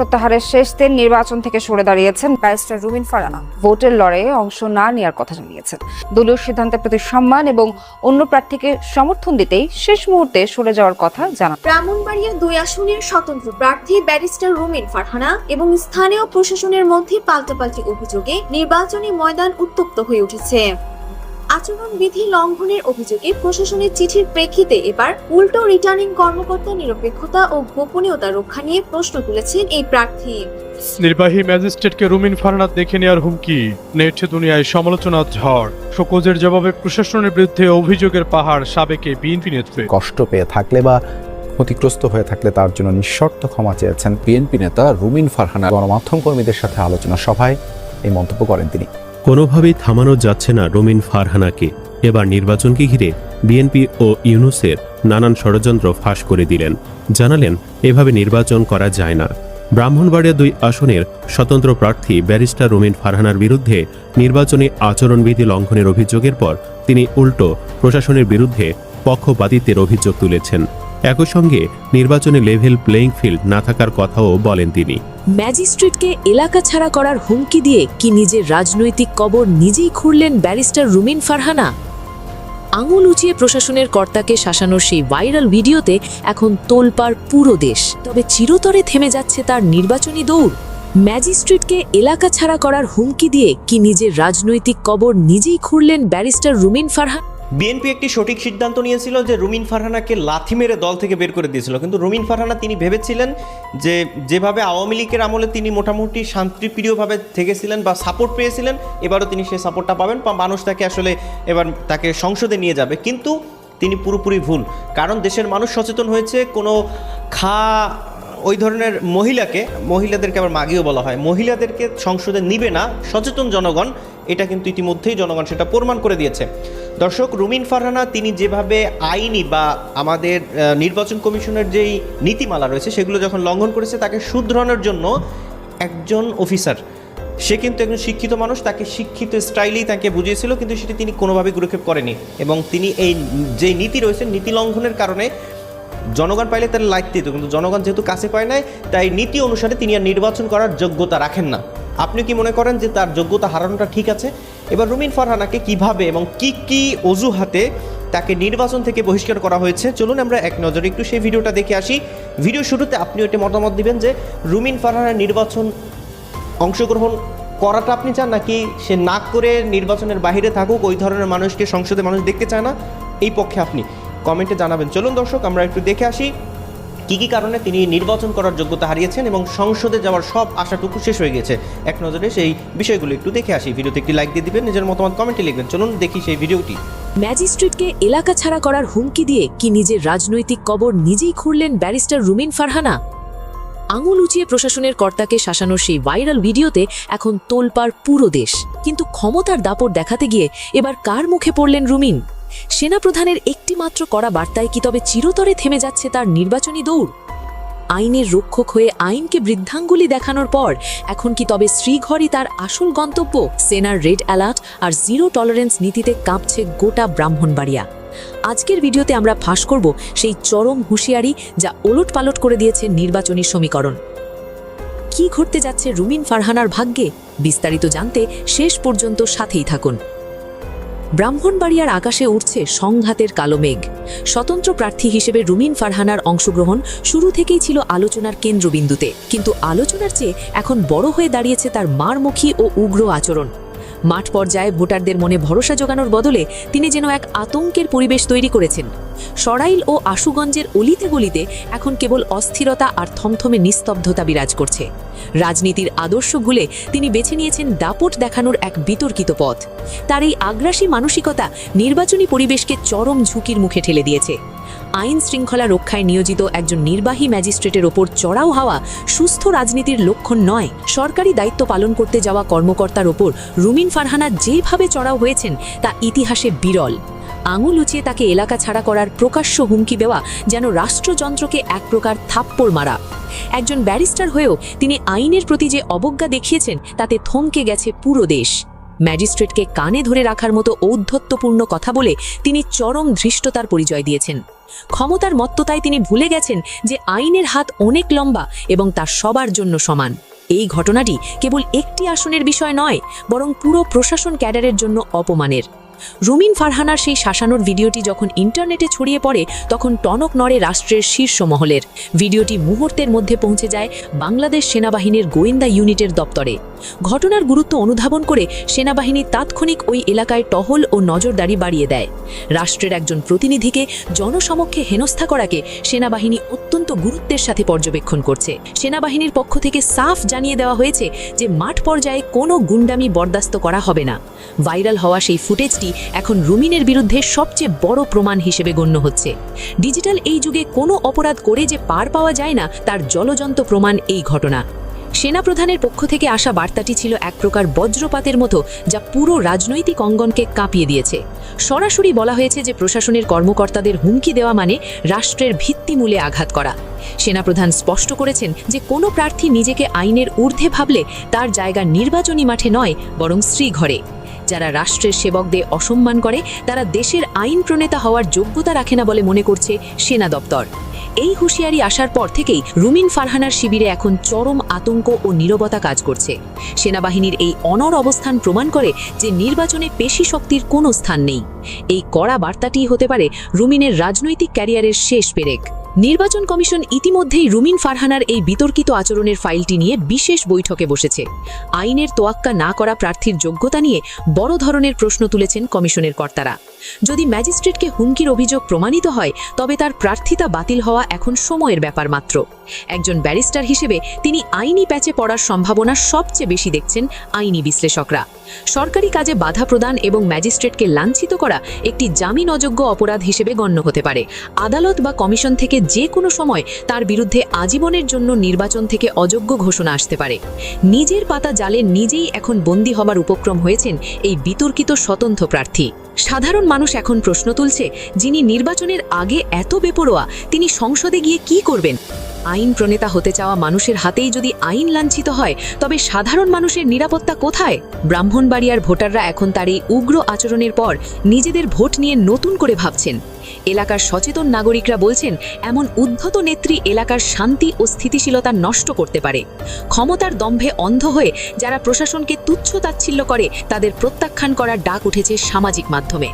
প্রত্যাহারের শেষ দিন নির্বাচন থেকে সরে দাঁড়িয়েছেন ব্যারিস্টার রুবিন ফারানা। ভোটের লড়াইয়ে অংশ না নেওয়ার কথা জানিয়েছেন। দলীয় সিদ্ধান্তের প্রতি সম্মান এবং অন্য প্রার্থীকে সমর্থন দিতেই শেষ মুহূর্তে সরে যাওয়ার কথা জানান। ব্রাহ্মণবাড়িয়া দুই আসনের স্বতন্ত্র প্রার্থী ব্যারিস্টার রুমিন ফারহানা এবং স্থানীয় প্রশাসনের মধ্যে পাল্টাপাল্টি অভিযোগে নির্বাচনী ময়দান উত্তপ্ত হয়ে উঠেছে। আচরণবিধি লঙ্ঘনের অভিযোগে প্রশাসনের চিঠির প্রেক্ষিতে এবার উল্টো রিটার্নিং কর্মকর্তা নিরপেক্ষতা ও গোপনীয়তা রক্ষা নিয়ে প্রশ্ন তুলেছেন এই প্রার্থী। নির্বাহী ম্যাজিস্ট্রেটকে রুমিন ফারনাথ দেখে নেওয়ার হুমকি নেটে দুনিয়ায় সমালোচনার ঝড় শোকজের জবাবে প্রশাসনের বিরুদ্ধে অভিযোগের পাহাড় সাবেকে বিএনপি নেতৃত্বে কষ্ট পেয়ে থাকলে বা ক্ষতিগ্রস্ত হয়ে থাকলে তার জন্য নিঃশর্ত ক্ষমা চেয়েছেন বিএনপি নেতা রুমিন ফারহানা। গণমাধ্যম কর্মীদের সাথে আলোচনা সভায় এই মন্তব্য করেন তিনি। কোনোভাবেই থামানো যাচ্ছে না রোমিন ফারহানাকে। এবার নির্বাচনকে ঘিরে বিএনপি ও ইউনুসের নানান ষড়যন্ত্র ফাঁস করে দিলেন। জানালেন, এভাবে নির্বাচন করা যায় না। ব্রাহ্মণবাড়িয়া দুই আসনের স্বতন্ত্র প্রার্থী ব্যারিস্টার রুমিন ফারহানার বিরুদ্ধে নির্বাচনী আচরণবিধি লঙ্ঘনের অভিযোগের পর তিনি উল্টো প্রশাসনের বিরুদ্ধে পক্ষপাতিত্বের অভিযোগ তুলেছেন। একই সঙ্গে নির্বাচনে লেভেল প্লেইং ফিল্ড না থাকার কথাও বলেন তিনি। ম্যাজিস্ট্রেটকে এলাকা ছাড়া করার হুমকি দিয়ে কি নিজের রাজনৈতিক কবর নিজেই খুঁড়লেন ব্যারিস্টার রুমিন ফারহানা? আঙুল উঁচিয়ে প্রশাসনের কর্তাকে শাসানোর সেই ভাইরাল ভিডিওতে এখন তোলপাড় পুরো দেশ। তবে চিরতরে থেমে যাচ্ছে তার নির্বাচনী দৌড়। ম্যাজিস্ট্রেটকে এলাকা ছাড়া করার হুমকি দিয়ে কি নিজের রাজনৈতিক কবর নিজেই খুঁড়লেন ব্যারিস্টার রুমিন ফারহান? বিএনপি একটি সঠিক সিদ্ধান্ত নিয়েছিল যে রুমিন ফারহানাকে লাথি মেরে দল থেকে বের করে দিয়েছিল। কিন্তু রুমিন ফারহানা তিনি ভেবেছিলেন যে যেভাবে আওয়ামী লীগের আমলে তিনি মোটামুটি শান্তিপ্রিয়ভাবে থেকেছিলেন বা সাপোর্ট পেয়েছিলেন, এবারও তিনি সেই সাপোর্টটা পাবেন বা মানুষ তাকে আসলে এবার তাকে সংসদে নিয়ে যাবে। কিন্তু তিনি পুরোপুরি ভুল। কারণ দেশের মানুষ সচেতন হয়েছে, কোনো খা ওই ধরনের মহিলাকে, মহিলাদেরকে আবার মাগিও বলা হয়, মহিলাদেরকে সংসদে নিবে না, সচেতন জনগণ, এটা কিন্তু ইতিমধ্যেই জনগণ সেটা প্রমাণ করে দিয়েছে। দর্শক, রুমিন ফারহানা, তিনি যেভাবে আইনি বা আমাদের নির্বাচন কমিশনের যেই নীতিমালা রয়েছে, সেগুলো যখন লঙ্ঘন করেছে, তাকে শুধরানোর জন্য একজন অফিসার। সে কিন্তু একজন শিক্ষিত মানুষ, তাকে শিক্ষিত স্টাইলেই তাকে বুঝিয়েছিল, কিন্তু সেটি তিনি কোনোভাবেই গুরুক্ষেপ করেনি। এবং তিনি এই যে নীতি রয়েছে, নীতি লঙ্ঘনের কারণে জনগণ পাইলে তার লাইক দিত, কিন্তু জনগণ যেহেতু কাছে পায় নাই, তাই নীতি অনুসারে তিনি আর নির্বাচন করার যোগ্যতা রাখেন না। আপনি কি মনে করেন যে তার যোগ্যতা হারানোটা ঠিক আছে? এবার রুমিন ফারহানাকে কীভাবে এবং কি কি অজুহাতে তাকে নির্বাচন থেকে বহিষ্কার করা হয়েছে? চলুন আমরা এক নজরে একটু সেই ভিডিওটা দেখে আসি। ভিডিও শুরুতে আপনি এটা মতামত দিবেন যে রুমিন ফারহানার নির্বাচন অংশগ্রহণ করাটা আপনি চান, নাকি সে না করে নির্বাচনের বাইরে থাকুক, ওই ধরনের মানুষকে সংসদে মানুষ দেখতে চায় না? এই পক্ষে আপনি। কমেন্টে জানাবেন। চলুন দর্শক, আমরা একটু দেখে আসি কী কী কারণে তিনি নির্বাচন করার যোগ্যতা হারিয়েছেন এবং সংসদে যাওয়ার সব আশাটুকু শেষ হয়ে গেছে। এক নজরে সেই বিষয়গুলো একটু দেখে আসি। ভিডিওতে একটি লাইক দিয়ে দিবেন, নিজের মতামত কমেন্টে লিখবেন। চলুন দেখি সেই ভিডিওটি। ম্যাজিস্ট্রেটকে এলাকা ছাড়া করার হুমকি দিয়ে কি নিজের রাজনৈতিক কবর নিজেই খুঁড়লেন ব্যারিস্টার রুমিন ফারহানা? আঙুল উঁচিয়ে প্রশাসনের কর্তাকে শাসানোর সেই ভাইরাল ভিডিওতে এখন তোলপাড় পুরো দেশ। কিন্তু ক্ষমতার দাপট দেখাতে গিয়ে এবার কার মুখে পড়লেন রুমিন? সেনাপ্রধানের একটিমাত্র করা বার্তায় কি তবে চিরতরে থেমে যাচ্ছে তার নির্বাচনী দৌড়? আইনের রক্ষক হয়ে আইনকে বৃদ্ধাঙ্গুলি দেখানোর পর এখন কি তবে শ্রীঘরই তার আসল গন্তব্য? সেনার রেড অ্যালার্ট আর জিরো টলারেন্স নীতিতে কাঁপছে গোটা ব্রাহ্মণবাড়িয়া। আজকের ভিডিওতে আমরা ফাঁস করব সেই চরম হুঁশিয়ারি যা ওলট পালট করে দিয়েছে নির্বাচনী সমীকরণ। কি ঘটতে যাচ্ছে রুমিন ফারহানার ভাগ্যে? বিস্তারিত জানতে শেষ পর্যন্ত সাথেই থাকুন। ব্রাহ্মণবাড়িয়ার আকাশে উঠছে সংঘাতের কালো মেঘ। স্বতন্ত্র প্রার্থী হিসেবে রুমিন ফারহানার অংশগ্রহণ শুরু থেকেই ছিল আলোচনার কেন্দ্রবিন্দুতে। কিন্তু আলোচনার চেয়ে এখন বড় হয়ে দাঁড়িয়েছে তার মারমুখী ও উগ্র আচরণ। মাঠ পর্যায়ে ভোটারদের মনে ভরসা জোগানোর বদলে তিনি যেন এক আতঙ্কের পরিবেশ তৈরি করেছেন। সরাইল ও আশুগঞ্জের অলিতে গলিতে এখন কেবল অস্থিরতা আর থমথমে নিস্তব্ধতা বিরাজ করছে। রাজনীতির আদর্শ ভুলে তিনি বেছে নিয়েছেন দাপট দেখানোর এক বিতর্কিত পথ। তার এই আগ্রাসী মানসিকতা নির্বাচনী পরিবেশকে চরম ঝুঁকির মুখে ঠেলে দিয়েছে। আইন শৃঙ্খলা রক্ষায় নিয়োজিত একজন নির্বাহী ম্যাজিস্ট্রেটের ওপর চড়াও হওয়া সুস্থ রাজনীতির লক্ষণ নয়। সরকারি দায়িত্ব পালন করতে যাওয়া কর্মকর্তার ওপর রুমিন ফারহানা যেভাবে চড়াও হয়েছেন, তা ইতিহাসে বিরল। আঙুল উঁচিয়ে তাকে এলাকা ছাড়া করার প্রকাশ্য হুমকি দেওয়া যেন রাষ্ট্রযন্ত্রকে এক প্রকার থাপ্পড় মারা। একজন ব্যারিস্টার হয়েও তিনি আইনের প্রতি যে অবজ্ঞা দেখিয়েছেন, তাতে থমকে গেছে পুরো দেশ। ম্যাজিস্ট্রেটকে কানে ধরে রাখার মতো ঔদ্ধত্যপূর্ণ কথা বলে তিনি চরম ধৃষ্টতার পরিচয় দিয়েছেন। ক্ষমতার মত্ততায় তিনি ভুলে গেছেন যে আইনের হাত অনেক লম্বা এবং তা সবার জন্য সমান। এই ঘটনাটি কেবল একটি আসনের বিষয় নয়, বরং পুরো প্রশাসন ক্যাডারের জন্য অপমানের। রুমিন ফারহানার সেই শাসানোর ভিডিওটি যখন ইন্টারনেটে ছড়িয়ে পড়ে, তখন টনক নড়ে রাষ্ট্রের শীর্ষ মহলের। ভিডিওটি মুহূর্তের মধ্যে পৌঁছে যায় বাংলাদেশ সেনাবাহিনীর গোয়েন্দা ইউনিটের দপ্তরে। ঘটনার গুরুত্ব অনুধাবন করে সেনাবাহিনী তাৎক্ষণিক ওই এলাকায় টহল ও নজরদারি বাড়িয়ে দেয়। রাষ্ট্রের একজন প্রতিনিধিকে জনসমক্ষে হেনস্থা করাকে সেনাবাহিনী অত্যন্ত গুরুত্বের সাথে পর্যবেক্ষণ করছে। সেনাবাহিনীর পক্ষ থেকে সাফ জানিয়ে দেওয়া হয়েছে যে মাঠ পর্যায়ে কোনো গুন্ডামি বরদাস্ত করা হবে না। ভাইরাল হওয়া সেই ফুটেজটি এখন রুমিনের বিরুদ্ধে সবচেয়ে বড় প্রমাণ হিসেবে গণ্য হচ্ছে। ডিজিটাল এই যুগে কোনো অপরাধ করে যে পার পাওয়া যায় না, তার জলজন্ত প্রমাণ এই ঘটনা। সেনাপ্রধানের পক্ষ থেকে আসা বার্তাটি ছিল এক প্রকার বজ্রপাতের মতো, যা পুরো রাজনৈতিক অঙ্গনকে কাঁপিয়ে দিয়েছে। সরাসরি বলা হয়েছে যে প্রশাসনের কর্মকর্তাদের হুমকি দেওয়া মানে রাষ্ট্রের ভিত্তিমূলে আঘাত করা। সেনাপ্রধান স্পষ্ট করেছেন যে কোনো প্রার্থী নিজেকে আইনের ঊর্ধ্বে ভাবলে তার জায়গা নির্বাচনী মাঠে নয়, বরং শ্রীঘরে। যারা রাষ্ট্রের সেবকদের অসম্মান করে, তারা দেশের আইন প্রণেতা হওয়ার যোগ্যতা রাখে না বলে মনে করছে সেনা দপ্তর। এই হুঁশিয়ারি আসার পর থেকেই রুমিন ফারহানার শিবিরে এখন চরম আতঙ্ক ও নীরবতা কাজ করছে। সেনাবাহিনীর এই অনর অবস্থান প্রমাণ করে যে নির্বাচনে পেশি শক্তির কোনো স্থান নেই। এই কড়া বার্তাটি হতে পারে রুমিনের রাজনৈতিক ক্যারিয়ারের শেষ পেরেক। নির্বাচন কমিশন ইতিমধ্যেই রুমিন ফারহানার এই বিতর্কিত আচরণের ফাইলটি নিয়ে বিশেষ বৈঠকে বসেছে। আইনের তোয়াক্কা না করা প্রার্থীর যোগ্যতা নিয়ে বড় ধরনের প্রশ্ন তুলেছেন কমিশনের কর্তারা। যদি ম্যাজিস্ট্রেটকে হুমকির অভিযোগ প্রমাণিত হয়, তবে তার প্রার্থিতা বাতিল হওয়া এখন সময়ের ব্যাপার মাত্র। একজন ব্যারিস্টার হিসেবে তিনি আইনি প্যাচে পড়ার সম্ভাবনা সবচেয়ে বেশি দেখছেন আইনি বিশ্লেষকরা। সরকারি কাজে বাধা প্রদান এবং ম্যাজিস্ট্রেটকে লাঞ্ছিত করা একটি জামিন অযোগ্য অপরাধ হিসেবে গণ্য হতে পারে। আদালত বা কমিশন থেকে যে কোনো সময় তার বিরুদ্ধে আজীবনের জন্য নির্বাচন থেকে অযোগ্য ঘোষণা আসতে পারে। নিজের পাতা জালে নিজেই এখন বন্দী হবার উপক্রম হয়েছেন এই বিতর্কিত স্বতন্ত্র প্রার্থী। সাধারণ মানুষ এখন প্রশ্ন তুলছে, যিনি নির্বাচনের আগে এত বেপরোয়া, তিনি সংসদে গিয়ে কি করবেন? আইন প্রণেতা হতে চাওয়া মানুষের হাতেই যদি আইন লাঞ্ছিত হয়, তবে সাধারণ মানুষের নিরাপত্তা কোথায়? ব্রাহ্মণবাড়িয়ার ভোটাররা এখন তার এই উগ্র আচরণের পর নিজেদের ভোট নিয়ে নতুন করে ভাবছেন। এলাকার সচেতন নাগরিকরা বলছেন, এমন উদ্ধত নেত্রী এলাকার শান্তি ও স্থিতিশীলতা নষ্ট করতে পারে। ক্ষমতার দম্ভে অন্ধ হয়ে যারা প্রশাসনকে তুচ্ছ তাচ্ছিল্য করে, তাদের প্রত্যাখ্যান করার ডাক উঠেছে সামাজিক মাধ্যমে।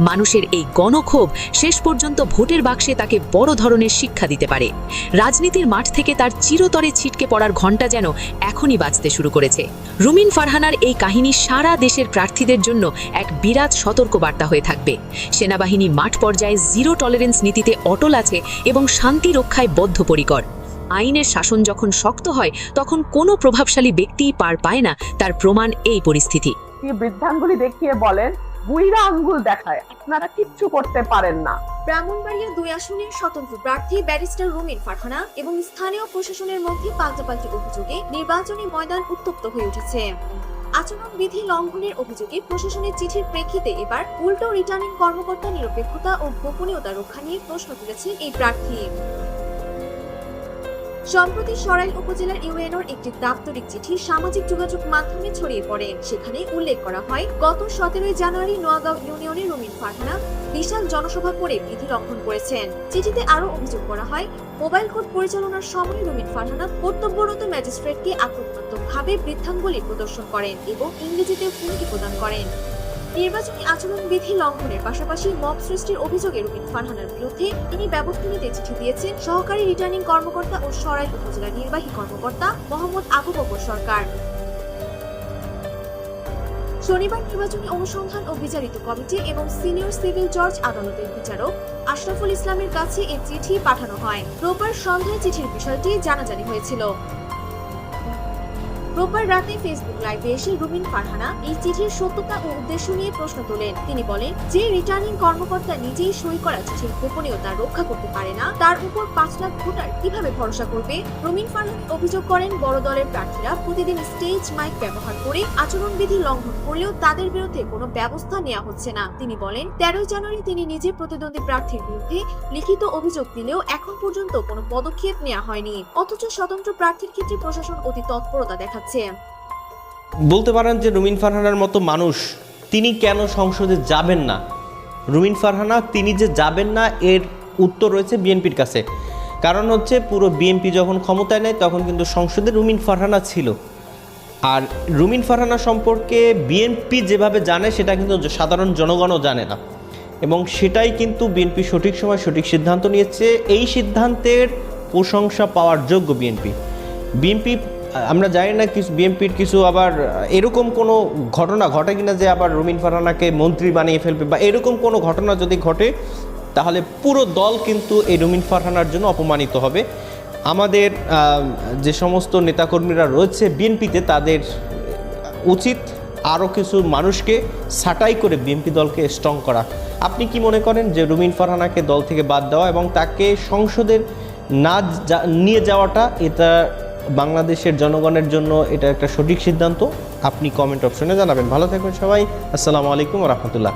মানুষের এই গণক্ষোভ শেষ পর্যন্ত ভোটের বাক্সে তাকে বড় ধরনের শিক্ষা দিতে পারে। রাজনীতির মাঠ থেকে তার চিরতরে ছিটকে পড়ার ঘণ্টা যেন এখনই বাজতে শুরু করেছে। রুমিন ফারহানার এই কাহিনী সারা দেশের প্রার্থীদের জন্য এক বিরাট সতর্কবার্তা হয়ে থাকবে। সেনাবাহিনী মাঠ পর্যায়ে জিরো টলারেন্স নীতিতে অটল আছে এবং শান্তি রক্ষায় বদ্ধপরিকর। আইনের শাসন যখন শক্ত হয় তখন কোনো প্রভাবশালী ব্যক্তিই পার পায় না তার প্রমাণ এই পরিস্থিতি। বৃদ্ধাঙ্গুলি দেখিয়ে বলেন বুইরা আঙ্গুল দেখায় আপনারা কিচ্ছু করতে পারেন না। ব্রাহ্মণবাড়িয়া দুই আসনের স্বতন্ত্র প্রার্থী ব্যারিস্টার রুমিন ফারহানা এবং স্থানীয় প্রশাসনের মধ্যে পাল্টাপাল্টি অভিযোগে নির্বাচনী ময়দান উত্তপ্ত হয়ে উঠেছে। আচরণবিধি লঙ্ঘনের অভিযোগে প্রশাসনের চিঠির প্রেক্ষিতে এবার উল্টো রিটার্নিং কর্মকর্তা নিরপেক্ষতা ও গোপনীয়তা রক্ষা নিয়ে প্রশ্ন তুলেছেন এই প্রার্থী। সম্প্রতি সরাইল উপজেলার ইউএনওর একটি দাপ্তরিক চিঠি সামাজিক যোগাযোগ মাধ্যমে ছড়িয়ে পড়ে। সেখানে উল্লেখ করা হয়, গত সতেরোই জানুয়ারি নোয়াগাঁও ইউনিয়নের রুমিন ফারহানা বিশাল জনসভা করে বিধি লঙ্ঘন করেছেন। চিঠিতে আরও অভিযোগ করা হয়, মোবাইল কোর্ট পরিচালনার সময় রুমিন ফারহানা কর্তব্যরত ম্যাজিস্ট্রেটকে আক্রমণাত্মকভাবে বৃদ্ধাঙ্গুলি প্রদর্শন করেন এবং ইংরেজিতে হুমকি প্রদান করেন। নির্বাচনী আচরণবিধি লঙ্ঘনের পাশাপাশি মব সৃষ্টির অভিযোগে রুমিন ফারহানার বিরুদ্ধে তিনি ব্যবস্থা নিতে চিঠি দিয়েছেন সহকারী রিটার্নিং কর্মকর্তা ও সরাইল উপজেলা নির্বাহী কর্মকর্তা মোহাম্মদ আবু বকর সরকার। শনিবার নির্বাচনী অনুসন্ধান ও বিচারিত কমিটি এবং সিনিয়র সিভিল জজ আদালতের বিচারক আশরাফুল ইসলামের কাছে এই চিঠি পাঠানো হয়। রোববার সন্ধ্যায় চিঠির বিষয়টি জানাজানি হয়েছিল। রোববার রাতে ফেসবুক লাইভে এসে রুমিন ফারহানা এই চিঠির সত্যতা ও উদ্দেশ্য নিয়ে প্রশ্ন তোলেন। তিনি বলেন, যে রিটার্নিং কর্মকর্তা নিজেই সই করা চিঠির গোপনীয়তা রক্ষা করতে পারে না, তার উপর পাঁচ লাখ ভোটার কীভাবে ভরসা করবে? রুমিন ফারহানা অভিযোগ করেন, বড় দলের প্রার্থীরা প্রতিদিন স্টেজ মাইক ব্যবহার করে আচরণবিধি লঙ্ঘন করলেও তাদের বিরুদ্ধে কোনো ব্যবস্থা নেওয়া হচ্ছে না। তিনি বলেন, তেরোই জানুয়ারি তিনি নিজে প্রতিদ্বন্দ্বী প্রার্থীর বিরুদ্ধে লিখিত অভিযোগ দিলেও এখন পর্যন্ত কোনো পদক্ষেপ নেওয়া হয়নি। অথচ স্বতন্ত্র প্রার্থীর ক্ষেত্রে প্রশাসন অতি তৎপরতা দেখাচ্ছে বলতে পারেন যে রুমিন ফারহানার মতো মানুষ, তিনি কেন সংসদে যাবেন না? রুমিন ফারহানা, তিনি যে যাবেন না, এর উত্তর রয়েছে বিএনপির কাছে। কারণ হচ্ছে, পুরো বিএনপি যখন ক্ষমতায় নেয়, তখন কিন্তু সংসদে রুমিন ফারহানা ছিল। আর রুমিন ফারহানা সম্পর্কে বিএনপি যেভাবে জানে, সেটা কিন্তু সাধারণ জনগণও জানে না। এবং সেটাই কিন্তু বিএনপি সঠিক সময় সঠিক সিদ্ধান্ত নিয়েছে। এই সিদ্ধান্তের প্রশংসা পাওয়ার যোগ্য বিএনপি। বিএনপি আমরা জানি না কিছু বিএনপির কিছু আবার, এরকম কোনো ঘটনা ঘটে কিনা যে আবার রুমিন ফারহানাকে মন্ত্রী বানিয়ে ফেলবে বা এরকম কোনো ঘটনা যদি ঘটে, তাহলে পুরো দল কিন্তু এই রুমিন ফারহানার জন্য অপমানিত হবে। আমাদের যে সমস্ত নেতাকর্মীরা রয়েছে বিএনপিতে তাদের উচিত আরও কিছু মানুষকে ছাঁটাই করে বিএনপি দলকে স্ট্রং করা। আপনি কি মনে করেন যে রুমিন ফারহানাকে দল থেকে বাদ দেওয়া এবং তাকে সংসদের না নিয়ে যাওয়াটা, এটা বাংলাদেশের জনগণের জন্য এটা একটা সঠিক সিদ্ধান্ত। আপনি কমেন্ট অপশনে জানাবেন। ভালো থাকবেন সবাই। আসসালামু আলাইকুম রহমতুল্লাহ।